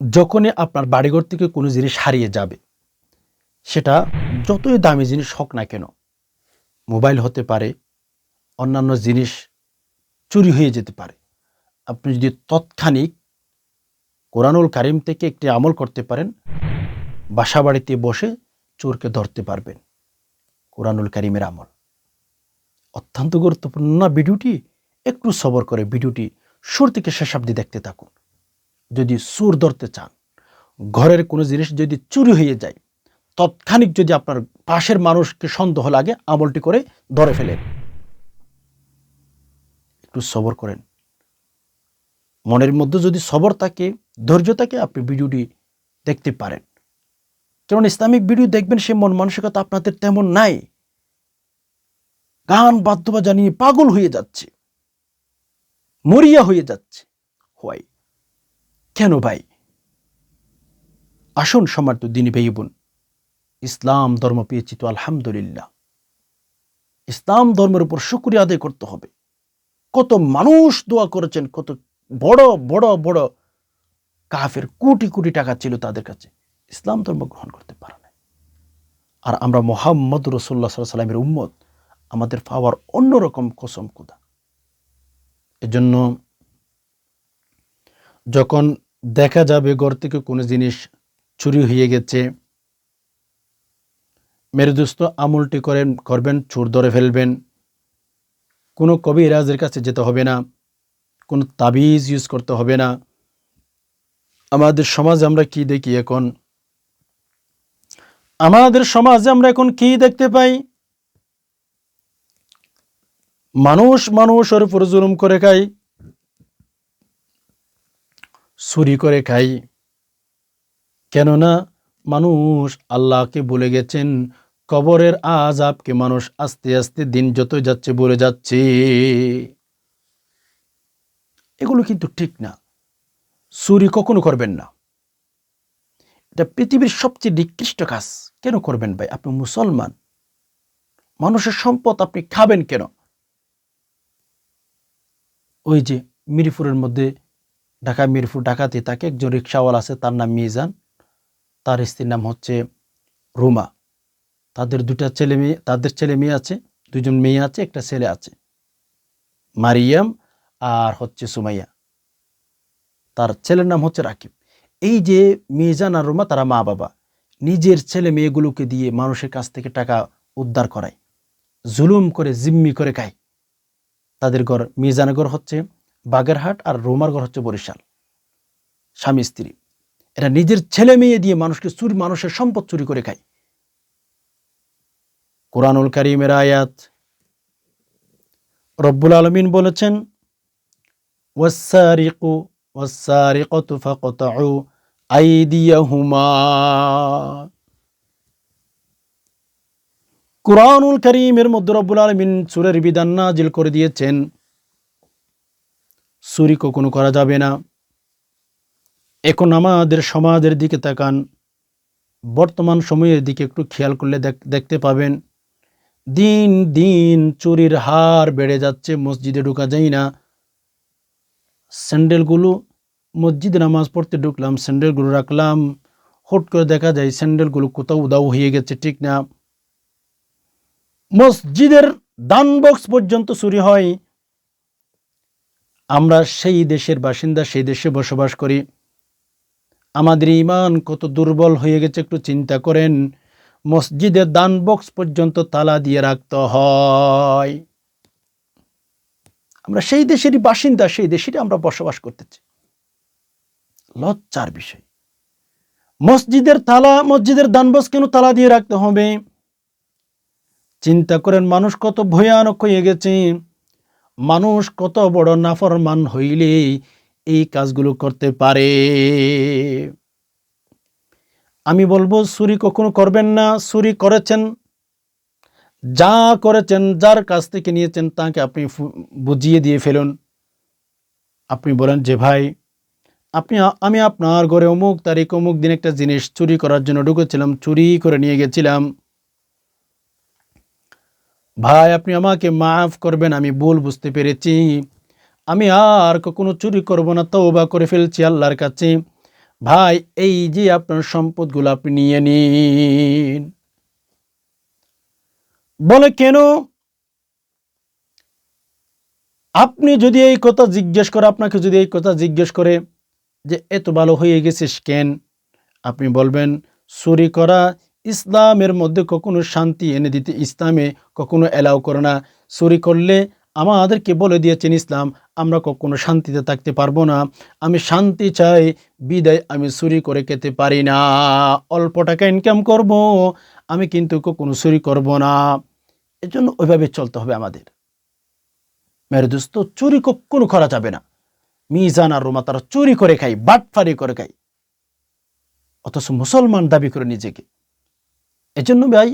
যখনই আপনার বাড়িঘর থেকে কোনো জিনিস হারিয়ে যাবে, সেটা যতই দামি জিনিস হোক না কেন, মোবাইল হতে পারে, অন্যান্য জিনিস চুরি হয়ে যেতে পারে। আপনি যদি তৎক্ষণিক কোরআনুল কারিম থেকে একটি আমল করতে পারেন বাসা বাড়িতে বসে চোরকে ধরতে পারবেন, কোরআনুল কারিমের আমল। অত্যন্ত গুরুত্বপূর্ণ ভিডিওটি, একটু সবর করে ভিডিওটি শুরু থেকে শেষ দেখতে থাকুন। যদি সুর ধরতে চান, ঘরের কোনো জিনিস যদি চুরি হয়ে যায়, তৎক্ষণিক যদি আপনার পাশের মানুষকে সন্দেহ লাগে, আমলটি করে ধরে ফেলেন। একটু সবর করেন। মনের মধ্যে যদি সবর থাকে, ধৈর্য থাকে, আপনি ভিডিওটি দেখতে পারেন। কারণ ইসলামিক ভিডিও দেখবেন সে মন মানসিকতা আপনাদের তেমন নাই। গান বাদ্য জানিয়ে পাগল হয়ে যাচ্ছে, মরিয়া হয়ে যাচ্ছে। হয় কেন ভাই? আসুন সমার্থ দিনী ভাই বোন, ইসলাম ধর্ম পেয়েছি তো আলহামদুলিল্লাহ। ইসলাম ধর্মের উপর শুক্রিয়া আদায় করতে হবে। কত মানুষ দোয়া করেছেন, কত বড় বড় বড় কাফের কোটি কোটি টাকা ছিল তাদের কাছে। ইসলাম ধর্ম গ্রহণ করতে পারে না আর আমরা মোহাম্মদ রসুল্লাহ সাল্লামের উম্মত, আমাদের পাওয়ার অন্যরকম কসম কুদা এজন্য যখন দেখা যাবে ঘর থেকে কোনো জিনিস চুরি হয়ে গেছে। মেরে দোস্ত, আমলটি করেন, করবেন, চোর ধরে ফেলবেন। কোনো কবিরাজের কাছে যেতে হবে না। কোনো তাবিজ ইউজ করতে হবে না। আমাদের সমাজে আমরা কি দেখি এখন? আমাদের সমাজে আমরা এখন কি দেখতে পাই? মানুষ মানুষের উপর জুলুম করে খাই চুরি করে খাই। কেননা মানুষ আল্লাহকে বলে গেছেন, কবরের আজাবকে মানুষ আস্তে আস্তে দিন যত যাচ্ছে বলে যাচ্ছে। এগুলো কিন্তু ঠিক না। চুরি কখনো করবেন না। এটা পৃথিবীর সবচেয়ে নিকৃষ্ট কাজ। কেন করবেন ভাই? আপনি মুসলমান। মানুষের সম্পদ আপনি খাবেন কেন? ওই যে মিরপুরের মধ্যে ঢাকা মিরপুর ঢাকাতে তাকে একজন রিক্সাওয়ালা আছে, তার নাম মিজান, তার স্ত্রীর নাম হচ্ছে রুমা। তাদের দুটা ছেলে মেয়ে, তাদের ছেলে মেয়ে আছে দুজন মেয়ে আছে, একটা ছেলে আছে, মারিয়াম আর হচ্ছে সুমাইয়া। তার ছেলের নাম হচ্ছে রাকিব। এই যে মিজান আর রুমা, তারা মা বাবা। নিজের ছেলে মেয়েগুলোকে দিয়ে মানুষের কাছ থেকে টাকা উদ্ধার করায়, জুলুম করে, জিম্মি করে খায়। তাদের ঘর, মিজানের ঘর হচ্ছে বাগেরহাট আর রোমার ঘর হচ্ছে বরিশাল। স্বামী, স্ত্রী। এরা নিজের ছেলে মেয়ে দিয়ে মানুষকে চুরি, মানুষের সম্পদ চুরি করে খায়। কোরআনুল করিমের আয়াত রব্বুল আলমিন বলেছেন কোরআনুল করিমের মধ্যে রব্বুল আলমিন সুরের বিধান নাজিল করে দিয়েছেন চুরি কখনো করা যাবে না। এখন আমাদের সমাজের দিকে তাকান। বর্তমান সময়ের দিকে একটু খেয়াল করলে দেখতে পাবেন। দিন দিন চুরির হার বেড়ে যাচ্ছে, মসজিদে ঢুকা যায় না। স্যান্ডেলগুলো, মসজিদে নামাজ পড়তে ঢুকলাম, স্যান্ডেলগুলো রাখলাম। হট করে দেখা যায় স্যান্ডেলগুলো কোথাও উদাও হয়ে গেছে, ঠিক না। মসজিদের দান বক্স পর্যন্ত চুরি হয়। আমরা সেই দেশের বাসিন্দা, সেই দেশে বসবাস করি। আমাদের ইমান কত দুর্বল হয়ে গেছে, একটু চিন্তা করেন। মসজিদের দান বক্স পর্যন্ত তালা দিয়ে রাখতে হয়। আমরা সেই দেশেরই বাসিন্দা, সেই দেশেরই আমরা বসবাস করতেছি। লজ্জার বিষয়। মসজিদের তালা, মসজিদের দান বক্স কেন তালা দিয়ে রাখতে হবে? চিন্তা করেন, মানুষ কত ভয়ানক হয়ে গেছে। মানুষ কত বড় নাফরমান হইলে এই কাজগুলো করতে পারে? আমি বলব, চুরি কখনো করবেন না, চুরি করেছেন, যা করেছেন, যার কাছ থেকে নিয়েছেন, তাকে আপনি বুঝিয়ে দিয়ে ফেলুন। আপনি বলেন যে, ভাই, আপনি আমি আপনার ঘরে অমুক তারিখ, অমুক দিন একটা জিনিস চুরি করার জন্য ঢুকেছিলাম, চুরি করে নিয়ে গেছিলাম। ভাই, আপনি আমাকে মাফ করবেন, আমি ভুল বুঝতে পেরেছি। আমি আর কখনো চুরি করব না তো তওবা করে ফেলছি আল্লাহর কাছে। ভাই, এই যে আপনার সম্পদগুলো আপনি নিয়ে নিন। বলে কেন? আপনি যদি এই কথা জিজ্ঞেস করে, আপনাকে যদি এই কথা জিজ্ঞেস করে যে, এত ভালো হয়ে গেছিস কেন? আপনি বলবেন, চুরি করা ইসলামের মধ্যে কখনো শান্তি এনে দিতে ইসলামে কখনো অ্যালাউ করে না। চুরি করলে আমাদেরকে বলে দিয়েছেন ইসলাম, আমরা কখনো শান্তিতে থাকতে পারব না। আমি শান্তি চাই, বিদায় আমি চুরি করে খেতে পারি না। অল্প টাকা ইনকাম করব, আমি কিন্তু কখনো চুরি করব না। এজন্য ওইভাবে চলতে হবে আমাদের। মেরে দোস্ত, চুরি কখনো করা যাবে না। মিজান আর রোমা তারা চুরি করে খাই বাটফারি করে খাই অথচ মুসলমান দাবি করে নিজেকে। এজন্য ভাই,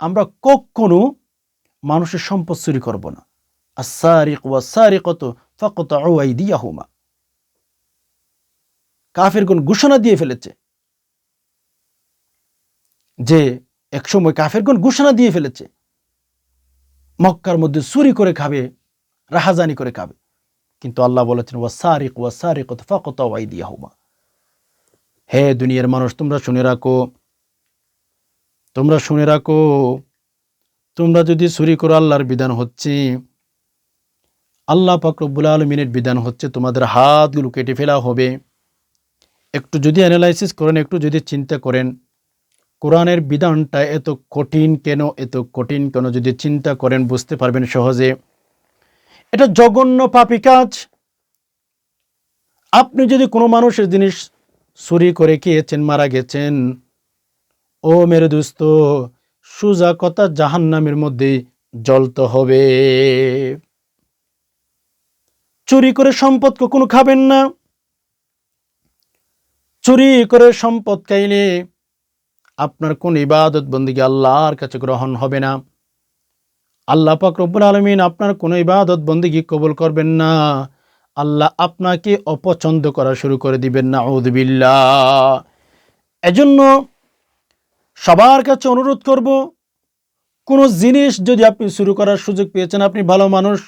আমরা কখনো মানুষের সম্পদ চুরি করব না। আসারিক ওয়া সারিকত ফাকত আইদিয়াহুমা। কাফেরগণ ঘোষণা দিয়ে ফেলেছে যে, একসময় কাফেরগণ ঘোষণা দিয়ে ফেলেছে, মক্কার মধ্যে চুরি করে খাবে, রাহাজানি করে খাবে। কিন্তু আল্লাহ বলেছেন ওয়া সারিক ওয়া সারিকত ফাকত আইদিয়াহুমা। হে দুনিয়ার মানুষ, তোমরা শুনে রাখো তোমরা শুনে রাখো, তোমরা যদি চুরি করো আল্লাহর বিধান হচ্ছে, আল্লাহ পাকরবুল আলমিনের বিধান হচ্ছে তোমাদের হাতগুলো কেটে ফেলা হবে। একটু যদি অ্যানালাইসিস করেন, একটু যদি চিন্তা করেন, কোরআনের বিধানটা এত কঠিন কেন, এত কঠিন কেন যদি চিন্তা করেন, বুঝতে পারবেন সহজে। এটা জঘন্য পাপি কাজ। আপনি যদি কোনো মানুষের জিনিস চুরি করে খেয়েছেন, মারা গেছেন ও মেরে দোস্ত, সুজা কথা জাহান্নামের মধ্যে জ্বলতে হবে। চুরি করে সম্পদ কখনো খাবেন না। চুরি করে সম্পদ খাইলে আপনার কোন ইবাদত বন্দিকে আল্লাহর কাছে গ্রহণ হবে না। আল্লাহ পাক রব্বুল আলমিন আপনার কোনো ইবাদত বন্দিকে কবুল করবেন না। আল্লাহ আপনাকে অপছন্দ করা শুরু করে দিবেন না ঔদবিল্লা এজন্য সবার কাছে অনুরোধ করব, কোনো জিনিস যদি আপনি শুরু করার সুযোগ পেয়েছেন, আপনি ভালো মানুষ,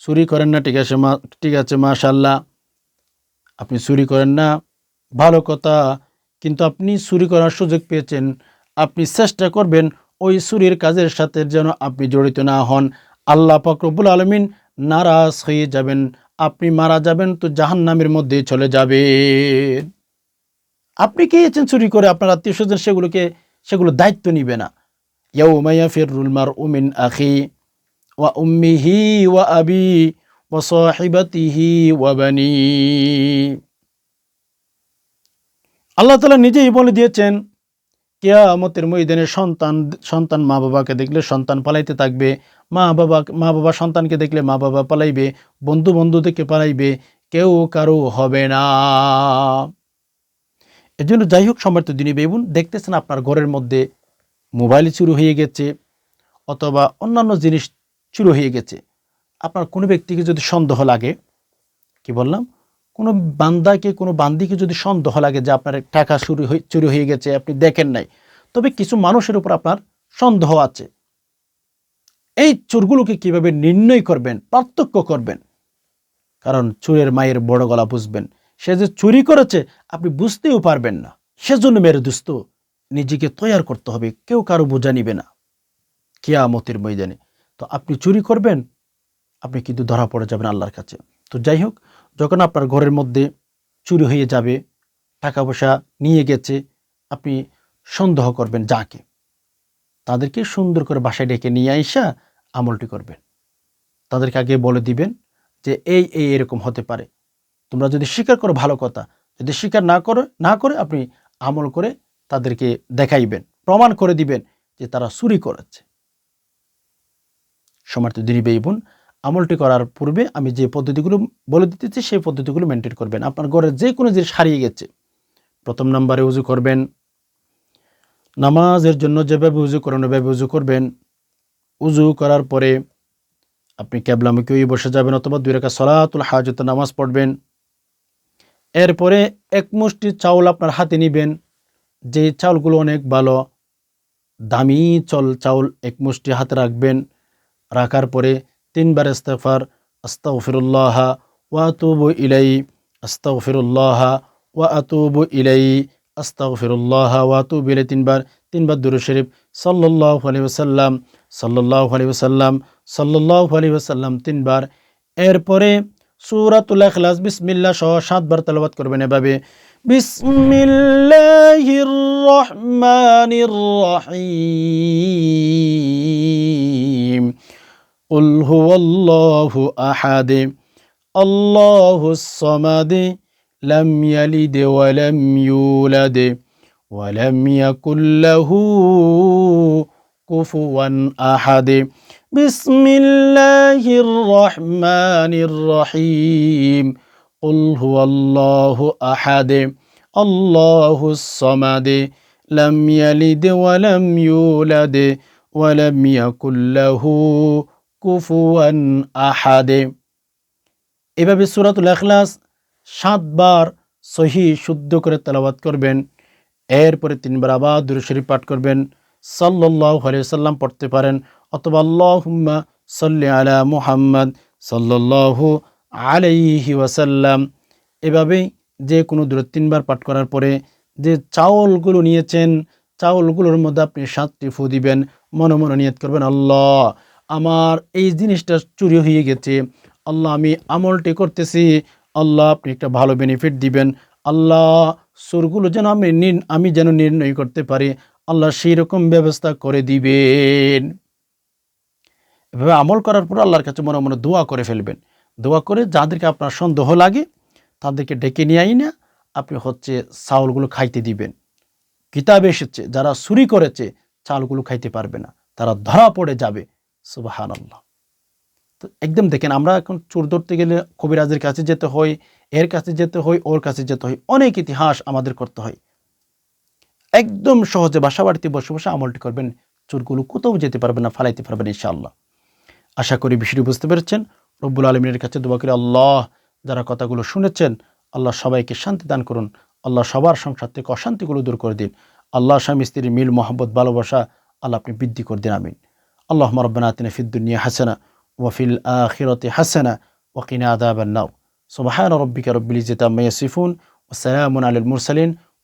চুরি করেন না, ঠিক আছে, মা, ঠিক আছে, মাশাল্লাহ। আপনি চুরি করেন না, ভালো কথা, কিন্তু আপনি চুরি করার সুযোগ পেয়েছেন, আপনি চেষ্টা করবেন ওই চুরির কাজের সাথে যেন আপনি জড়িত না হন। আল্লাহ ফকরবুল আলমিন নারাজ হয়ে যাবেন, আপনি মারা যাবেন তো জাহান নামের মধ্যে চলে যাবেন। আপনি খেয়েছেন চুরি করে, আপনার আত্মীয় স্বজন সেগুলোকে সেগুলো দায়িত্ব নিবে না। ওয়া ওয়া আবি আল্লাহ তালা নিজেই বলে দিয়েছেন, কেয়ামতের ময়দানে সন্তান সন্তান মা বাবাকে দেখলে সন্তান পালাইতে থাকবে, মা বাবা মা বাবা সন্তানকে দেখলে মা বাবা পালাইবে বন্ধু বন্ধু থেকে পালাইবে, কেউ কারও হবে না। এর জন্য যাই হোক সমর্থ দিনী বেবুন দেখতেছেন আপনার ঘরের মধ্যে মোবাইল চুরি হয়ে গেছে অথবা অন্যান্য জিনিস চুরি হয়ে গেছে। আপনার কোনো ব্যক্তিকে যদি সন্দেহ লাগে, কি বললাম? কোনো বান্দাকে, কোনো বান্দিকে যদি সন্দেহ লাগে যে আপনার টাকা চুরি হয়ে চুরি হয়ে গেছে, আপনি দেখেন নাই, তবে কিছু মানুষের উপর আপনার সন্দেহ আছে। এই চোরগুলোকে কীভাবে নির্ণয় করবেন, পার্থক্য করবেন? কারণ চোরের মায়ের বড় গলা বুঝবেন। সে যে চুরি করেছে, আপনি বুঝতেও পারবেন না। সেজন্য মেরে দুস্ত, নিজেকে তৈয়ার করতে হবে, কেউ কারও বোঝা নিবে না। কেয়ামতের ময়দানে। তো আপনি চুরি করবেন, আপনি কিন্তু ধরা পড়ে যাবেন আল্লাহর কাছে। তো যাই হোক, যখন আপনার ঘরের মধ্যে চুরি হয়ে যাবে, টাকা পয়সা নিয়ে গেছে, আপনি সন্দেহ করবেন যাকে। তাদেরকে সুন্দর করে বাসায় ডেকে নিয়ে আইসা আমলটি করবেন। তাদেরকে আগে বলে দিবেন যে, এই এই, এরকম হতে পারে। তোমরা যদি স্বীকার করো ভালো কথা, যদি স্বীকার না করে না করে আপনি আমল করে তাদেরকে দেখাইবেন, প্রমাণ করে দিবেন যে তারা চুরি করেছে। সমার্থ দিনী বেই বোন, আমলটি করার পূর্বে আমি যে পদ্ধতিগুলো বলে দিতেছি, সেই পদ্ধতিগুলো মেনটেন করবেন। আপনার ঘরের যে কোনো জিনিস হারিয়ে গেছে। প্রথম নাম্বারে উজু করবেন। নামাজের জন্য যেভাবে উজু করেন ওইভাবে উজু করবেন। উজু করার পরে আপনি ক্যাবলামুখী বসে যাবেন অথবা দুই রেখা সলাতুল হাজতে নামাজ পড়বেন। এরপরে এক মুষ্টি চাউল আপনার হাতে নিবেন। যে চাউলগুলো অনেক ভালো, দামি চল চাউল এক মুষ্টি হাতে রাখবেন। রাখার পরে তিনবার ইস্তেফার আস্তাগফিরুল্লাহ ওয়াতুবু ইলাই আস্তাগফিরুল্লাহ ওয়া আতুবু ইলাই আস্তাগফিরুল্লাহ ওয়া আতুবু ইলাই তিনবার তিনবার দুরূদ শরীফ। সাল্লাল্লাহু আলাইহি ওয়াসাল্লাম, সাল্লাল্লাহু আলাইহি ওয়াসাল্লাম, সাল্লাল্লাহু আলাইহি ওয়াসাল্লাম তিনবার। এরপরে সূরাতুল ইখলাস বিসমিল্লাহ সহ সাতবার তেলাওয়াত করবেন এভাবে বিসমিল্লাহির রহমানির রহিম قل هو الله أحد الله الصمد لم يلد ولم يولد ولم يكن له كفوا أحد بسم الله الرحمن الرحيم قل هو الله أحد الله الصمد لم يلد ولم يولد ولم يكن له কুফুয়ান আহাদে এভাবে সুরাতুল এখলাস সাতবার সহি শুদ্ধ করে তেলাবাত করবেন এরপরে তিনবার আবার দুরুশরীফ পাঠ করবেন সাল্লাহ পড়তে পারেন। অথবা আল্লাহুম্মা সাল্লি আলা মুহাম্মদ সাল্লাল্লাহু আলাইহি ওয়াসাল্লাম। এভাবেই যে কোনো দূরে তিনবার পাঠ করার পরে যে চাউলগুলো নিয়েছেন চাউলগুলোর মধ্যে আপনি সাতটি ফু দিবেন। মনে মনে নিয়ত করবেন, আল্লাহ, আমার এই জিনিসটা চুরি হয়ে গেছে। আল্লাহ, আমি আমলটি করতেছি। আল্লাহ, আপনি একটা ভালো বেনিফিট দিবেন। আল্লাহ, সুরগুলো যেন আমি আমি যেন নির্ণয় করতে পারি। আল্লাহ সেই রকম ব্যবস্থা করে দিবেন। এভাবে আমল করার পর আল্লাহর কাছে মনে মনে দোয়া করে ফেলবেন। দোয়া করে যাদেরকে আপনার সন্দেহ লাগে, তাদেরকে ডেকে নিয়ে আই না আপনি হচ্ছে চাউলগুলো খাইতে দিবেন। কিতাবে এসেছে, যারা চুরি করেছে চাউলগুলো খাইতে পারবে না। তারা ধরা পড়ে যাবে। সুবাহান আল্লাহ তো একদম দেখেন, আমরা এখন চোর ধরতে গেলে কবিরাজের কাছে যেতে হয়, এর কাছে যেতে হয়, ওর কাছে যেতে হয়। অনেক ইতিহাস আমাদের করতে হয়। একদম সহজে বাসা বাড়িতে বসে বসে আমলটি করবেন চুলগুলো কোথাও যেতে পারবে না, ফালাইতে পারবেন ইনশাআল্লাহ। আশা করি বিষয়টি বুঝতে পেরেছেন। রব্বুল আলমিনের কাছে দোয়া করে, আল্লাহ যারা কথাগুলো শুনেছেন, আল্লাহ সবাইকে শান্তি দান করুন। আল্লাহ সবার সংসার থেকে অশান্তিগুলো দূর করে দিন। আল্লাহ স্বামী স্ত্রীর মিল মোহাম্মদ ভালোবাসা আল্লাহ আপনি বৃদ্ধি করে দিন, আমিন। আল্লাহ মরব্বানা তিনি ফিদ্দুনিয়া হাসানা ওয়াফিল আখিরতে হাসানা ওয়াকিনা আদাবান্নাও সুবাহান রব্বিকা রব্বিল ইজিতা মাইয়া সিফুন ওসালামুন আলুল মুরসালিন।